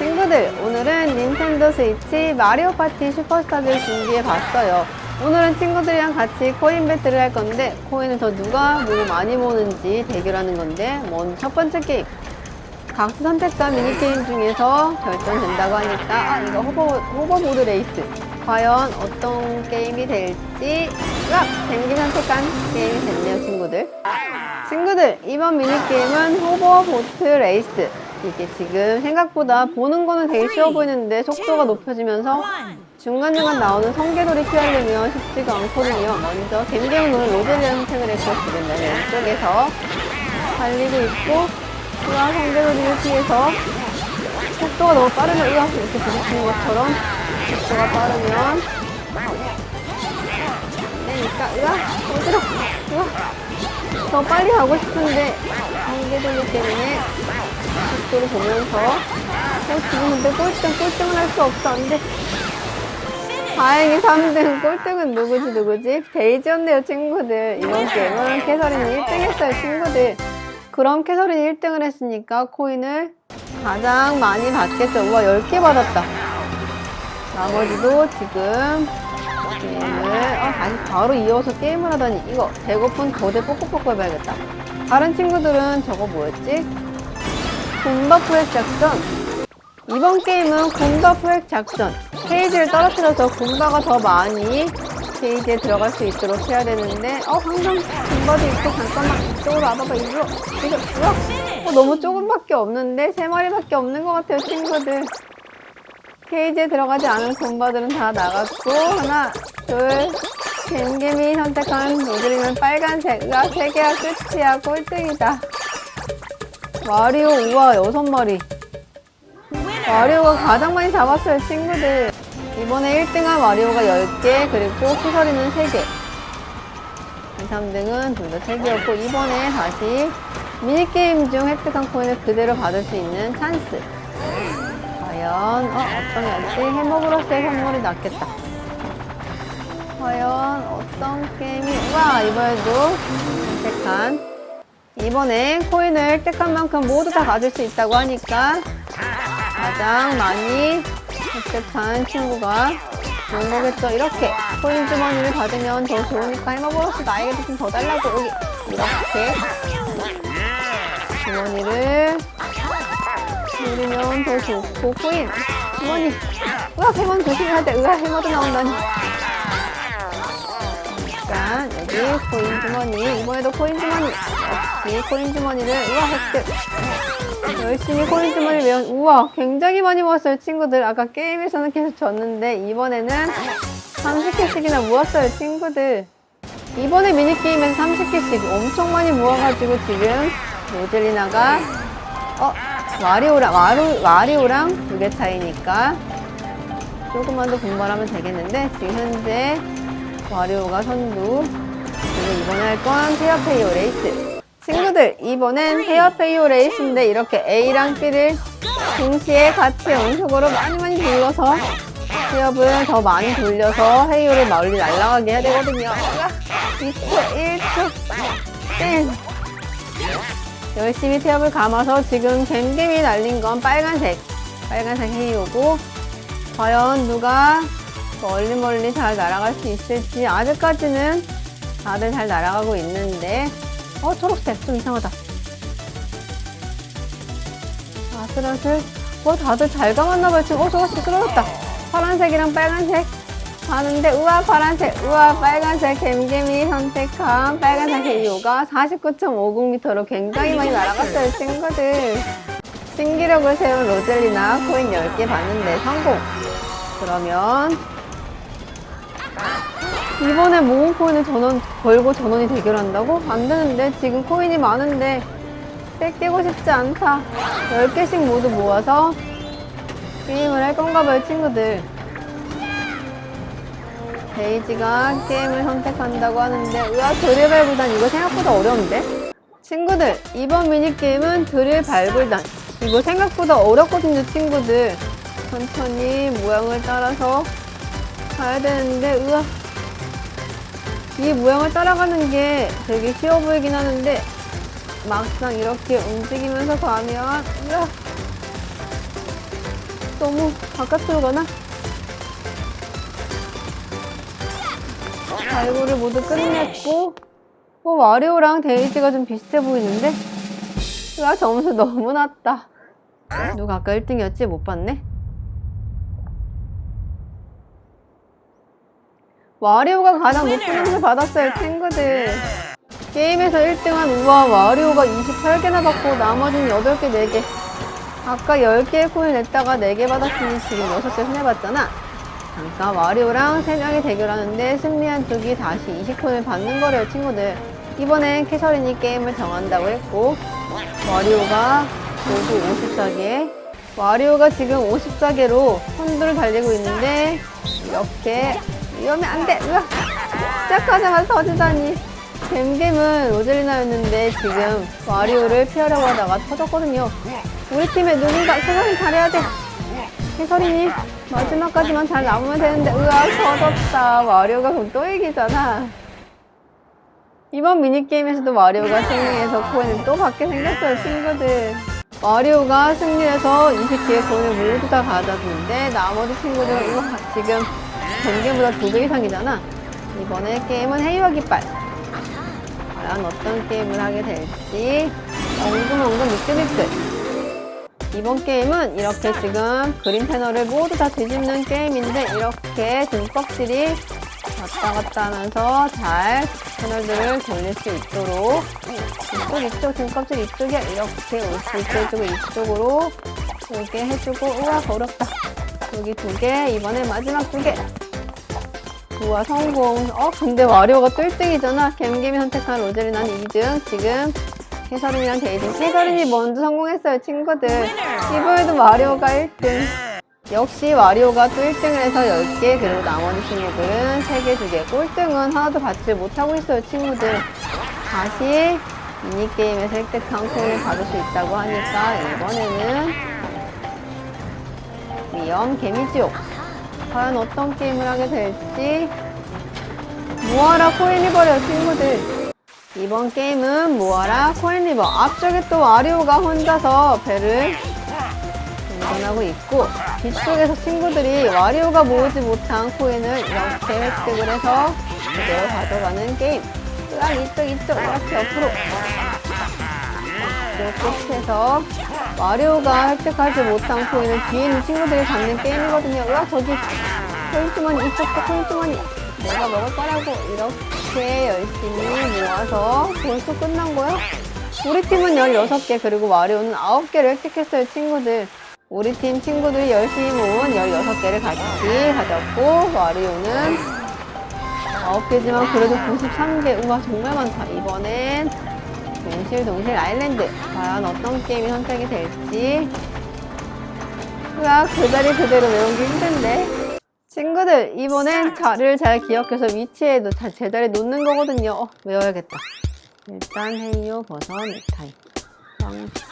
친구들, 오늘은 닌텐도 스위치 마리오 파티 슈퍼스타즈를 준비해 봤어요. 오늘은 친구들이랑 같이 코인 배틀을 할 건데, 코인을 더 누가 뭐 많이 모는지 대결하는 건데, 먼저 첫 번째 게임. 각수 선택과 미니게임 중에서 결정된다고 하니까, 아, 이거 호버, 호버보드 레이스. 과연 어떤 게임이 될지, 으악! 댕기 선택한 게임이 됐네요, 친구들. 친구들, 이번 미니게임은 호버보트 레이스. 이게 지금 생각보다 보는 거는 되게 쉬워 보이는데 속도가 높여지면서 중간중간 나오는 성게돌이 피하려면 쉽지가 않거든요. 먼저 노는 로제리아 선택을 했고 지금 내 왼쪽에서 달리고 있고 우와 성게돌이를 피해서 속도가 너무 빠르면 으악 이렇게 부딪히는 것처럼 속도가 빠르면 그러니까 으악 어지러 으악 더 빨리 가고 싶은데 성게돌이 때문에 속도를 보면서 어, 지금 근데 꼴등 꼴등을 할수 안돼 다행히 3등 꼴등은 누구지 누구지? 데이지였네요 친구들. 이번 게임은 캐서린이 1등 했어요 친구들. 그럼 캐서린이 1등을 했으니까 코인을 가장 많이 받겠죠. 우와 10개 받았다. 나머지도 지금 게임을 어, 다시 바로 이어서 게임을 하다니. 이거 배고픈 거대 뽀꼬뽀꼬 해봐야겠다. 다른 친구들은 저거 뭐였지? 군바 포획 작전. 이번 게임은 군바 포획 작전. 페이지를 떨어뜨려서 군바가 더 많이 페이지에 들어갈 수 있도록 해야 되는데, 어, 방금 군바도 있고, 잠깐만, 이쪽으로 와봐봐, 이리로. 이거, 우와. 어, 너무 조금밖에 없는데? 세 마리밖에 없는 것 같아요, 친구들. 케이지에 들어가지 않은 군바들은 다 나갔고, 하나, 둘, 갱개미 선택한 모델이면 빨간색. 으아, 세 개가 끝이야. 꼴등이다. 마리오 우와 여섯 마리. 마리오가 가장 많이 잡았어요 친구들. 이번에 1등한 마리오가 10개 그리고 피서리는 3개. 3등은 둘 다 3개였고 이번에 다시 미니게임 중 획득한 코인을 그대로 받을 수 있는 찬스. 과연 어, 어떤 게지 해머브러스의 선물이 낫겠다. 과연 어떤 게임이 우와 이번에도 선택한 이번에 코인을 획득한 만큼 모두 다 가질 수 있다고 하니까 가장 많이 획득한 친구가 좋은 거겠죠. 이렇게 코인 주머니를 받으면 더 좋으니까 해머버러스 나에게도 좀 더 달라고 여기 이렇게 주머니를 누르면 더 좋고 코인 주머니 으악 해머는 조심해야 돼. 으악 해머도 나온다니. 여기 코인 주머니 이번에도 코인 주머니 역시 코인 주머니를 우와 획득 열심히 코인 주머니 외운 우와 굉장히 많이 모았어요 친구들. 아까 게임에서는 계속 졌는데 이번에는 30개씩이나 모았어요 친구들. 이번에 미니게임에서 30개씩 엄청 많이 모아가지고 지금 로젤리나가 어 와리오랑 와루, 와리오랑 두 개 차이니까 조금만 더 분발하면 되겠는데 지금 현재 와리오가 선두 그리고 이번에 할 건 페어페이오 레이스. 친구들 이번엔 페어페이오 레이스인데 이렇게 A랑 B를 동시에 같이 연속으로 많이 많이 돌려서 시합을 더 많이 돌려서 헤이오를 멀리 날아가게 해야 되거든요. 2초 1초 땡 열심히 태엽을 감아서 지금 갬갬이 날린 건 빨간색. 빨간색 헤이오고 과연 누가 멀리 멀리 잘 날아갈 수 있을지 아직까지는 다들 잘 날아가고 있는데. 어 초록색. 좀 이상하다. 아슬아슬 뭐 다들 잘 감았나봐요. 지금. 어 저것이 쓰러졌다. 파란색이랑 빨간색. 가는데 우와 파란색. 우와 빨간색. 갬갬이 선택한 빨간색 이유가 49.50m로 굉장히 많이 날아갔어요 친구들. 신기록을 세운 로젤리나 코인 10개 받는데 성공. 그러면 이번에 모은 코인을 전원 걸고 전원이 대결한다고? 안 되는데. 지금 코인이 많은데 뺏기고 싶지 않다. 10개씩 모두 모아서 게임을 할 건가 봐요 친구들. 데이지가 게임을 선택한다고 하는데. 으아 드릴 발굴단. 이거 생각보다 어려운데? 친구들 이번 미니게임은 드릴 발굴단. 이거 생각보다 어렵거든요 친구들. 천천히 모양을 따라서 가야 되는데. 으아 이 모양을 따라가는 게 되게 쉬워 보이긴 하는데 막상 이렇게 움직이면서 가면 으아 너무 바깥으로 가나? 발굴을 모두 끝냈고 어, 마리오랑 데이지가 좀 비슷해 보이는데? 으아 점수 너무 낮다 누가 아까 1등이었지? 못 봤네? 마리오가 가장 높은 점수 받았어요 친구들. 게임에서 1등한 우와 마리오가 28개나 받고 나머지는 8개 4개. 아까 10개의 코인 냈다가 4개 받았으니 지금 6개 손해봤잖아. 잠깐 마리오랑 3명이 대결하는데 승리한 쪽이 다시 20코인을 받는 거래요 친구들. 이번엔 캐서린이 게임을 정한다고 했고 마리오가 모두 54개. 마리오가 지금 54개로 선두를 달리고 있는데 이렇게 위험해. 안돼. 시작하자마자 터지다니. 겜겜은 로젤리나였는데 지금 마리오를 피하려고 하다가 터졌거든요. 우리 팀에 누군가 캐서린 잘해야 돼. 해설이니 마지막까지만 잘 남으면 되는데. 으악 터졌다. 마리오가 그럼 또 이기잖아. 이번 미니게임에서도 마리오가 승리해서 코인을 또 받게 생겼어요 친구들. 마리오가 승리해서 20개의 코인을 모두 다 가져왔는데 나머지 친구들은 이거 지금 전개보다 두 배 이상이잖아. 이번에 게임은 헤이와 깃발. 과연 어떤 게임을 하게 될지 엉금엉금 미끌미끌. 이번 게임은 이렇게 지금 그림 패널을 모두 다 뒤집는 게임인데 이렇게 등껍질이 왔다 갔다 하면서 잘 패널들을 돌릴 수 있도록 이쪽 이쪽 등껍질 이쪽에 이렇게 올 수 있게 해주고 이쪽으로 이렇게 해주고. 우와 어렵다. 여기 두 개 이번에 마지막 두개 우와 성공. 어 근데 와리오가 또 1등이잖아. 갬갬이 선택한 로젤리나는 2등 지금 해설이랑 데이지 해설이 먼저 성공했어요 친구들. 이번에도 마리오가 1등. 역시 마리오가 또 1등을 해서 10개 그리고 나머지 친구들은 3개, 2개. 꼴등은 하나도 받지 못하고 있어요 친구들. 다시 미니게임에서 획득한 코인을 받을 수 있다고 하니까 이번에는 위험 개미지옥 과연 어떤 게임을 하게 될지 모아라 코인 리버려 친구들. 이번 게임은 모아라 코인 리버. 앞쪽에 또 와리오가 혼자서 배를 운전하고 있고 뒤쪽에서 친구들이 와리오가 모으지 못한 코인을 이렇게 획득을 해서 그대로 가져가는 게임. 으악 이쪽 이쪽 이렇게 옆으로. 이쪽 끝에서 와리오가 획득하지 못한 코인을 뒤에 있는 친구들이 잡는 게임이거든요. 으악 저기 코인주머니 이쪽도 코인주머니 내가 먹을 거라고 이렇게 열심히 모아서 벌써 끝난 거야? 우리 팀은 16개 그리고 마리오는 9개를 획득했어요 친구들. 우리 팀 친구들이 열심히 모은 16개를 같이 가졌고 마리오는 9개지만 그래도 93개. 우와 정말 많다. 이번엔 동실 동실 아일랜드. 과연 어떤 게임이 선택이 될지. 으악 그 자리 그대로 외우기 힘든데. 친구들 이번엔 자리를 잘 기억해서 위치에 제자리에 놓는 거거든요. 어, 외워야겠다. 일단 헤이오 버섯 넥타이 망치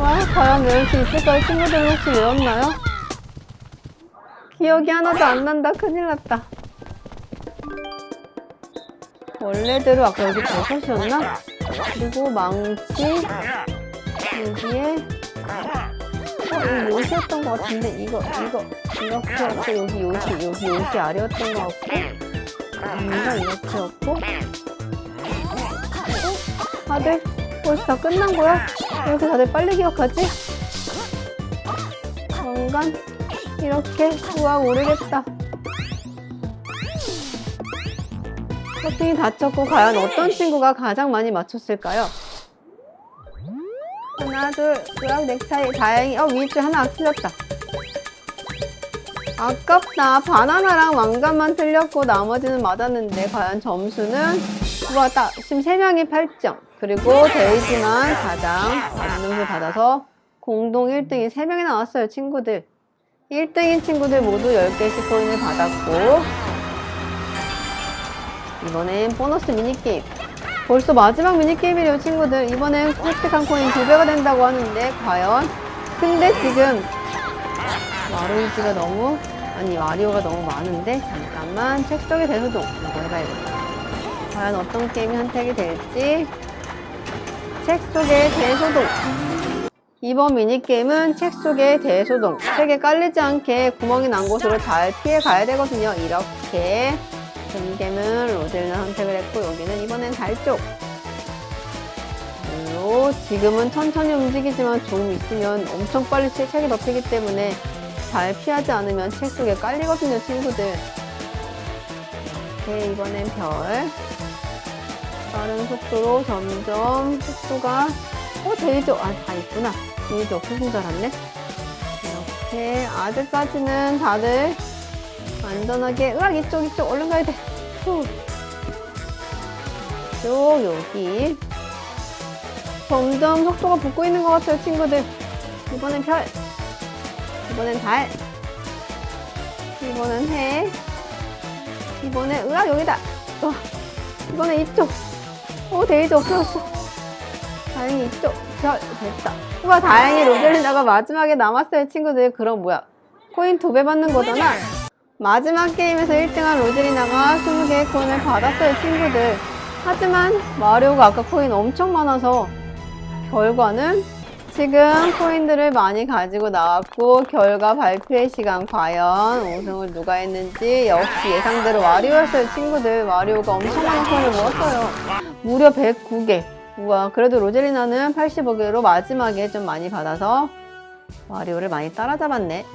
와 과연 외울 수 있을까요? 친구들 혹시 외웠나요? 기억이 하나도 안 난다. 큰일 났다 원래대로 아까 여기 버섯이었나? 그리고 망치 여기에 어, 요시였던 것 같은데 이거 이거 이렇게 했고 여기 요시 여기 요시 아래였던 것 같고 아닌가 이렇게 였고 어? 다들 벌써 다 끝난 거야? 왜 이렇게 다들 빨리 기억하지? 정간 이렇게 우와 모르겠다 커팅이 다쳤고 과연 어떤 친구가 가장 많이 맞췄을까요? 하나 둘 으악 넥타이 다행히 어 위줄 하나 틀렸다. 아깝다. 바나나랑 왕관만 틀렸고 나머지는 맞았는데 과연 점수는? 우와 딱 지금 3명이 8점. 그리고 데이지만 가장 많은 점수 받아서 공동 1등이 3명이 나왔어요 친구들. 1등인 친구들 모두 10개씩 코인을 받았고 이번엔 보너스 미니게임. 벌써 마지막 미니게임이래요 친구들. 이번엔 획득한 코인 2배가 된다고 하는데 과연? 근데 지금 마루이지가 너무 아니 마리오가 너무 많은데 잠깐만 책 속의 대소동 이거 해봐야겠다. 과연 어떤 게임이 선택이 될지 책 속의 대소동. 이번 미니게임은 책 속에 대소동, 책에 깔리지 않게 구멍이 난 곳으로 잘 피해 가야 되거든요. 이렇게. 미니게임은 로젤을 선택을 했고, 여기는 이번엔 달 쪽. 별로 지금은 천천히 움직이지만 좀 있으면 엄청 빨리 책- 책이 덮이기 때문에 잘 피하지 않으면 책 속에 깔리거든요, 친구들. 이렇게 이번엔 별. 빠른 속도로 점점 속도가 어, 데이죠. 아, 다 있구나. 데이죠. 없어진 줄 알았네. 이렇게 아직까지는 다들 안전하게 으악 이쪽 이쪽 얼른 가야 돼. 후. 이쪽 여기 점점 속도가 붙고 있는 것 같아요, 친구들. 이번엔 별. 이번엔 달. 이번엔 해. 이번엔 으악 여기다. 어, 이번엔 이쪽. 오, 데이지 없어졌어. 다행히 이쪽. 별. 됐다. 우와, 다행히 로젤리나가 마지막에 남았어요, 친구들. 그럼 뭐야? 코인 두 배 받는 거잖아. 마지막 게임에서 1등한 로젤리나가 20개의 코인을 받았어요, 친구들. 하지만 마리오가 아까 코인 엄청 많아서 결과는 지금 코인들을 많이 가지고 나왔고 결과 발표의 시간 과연 우승을 누가 했는지 역시 예상대로 마리오였어요 친구들. 마리오가 엄청 많은 코인을 모았어요. 무려 109개. 우와 그래도 로젤리나는 85개로 마지막에 좀 많이 받아서 마리오를 많이 따라잡았네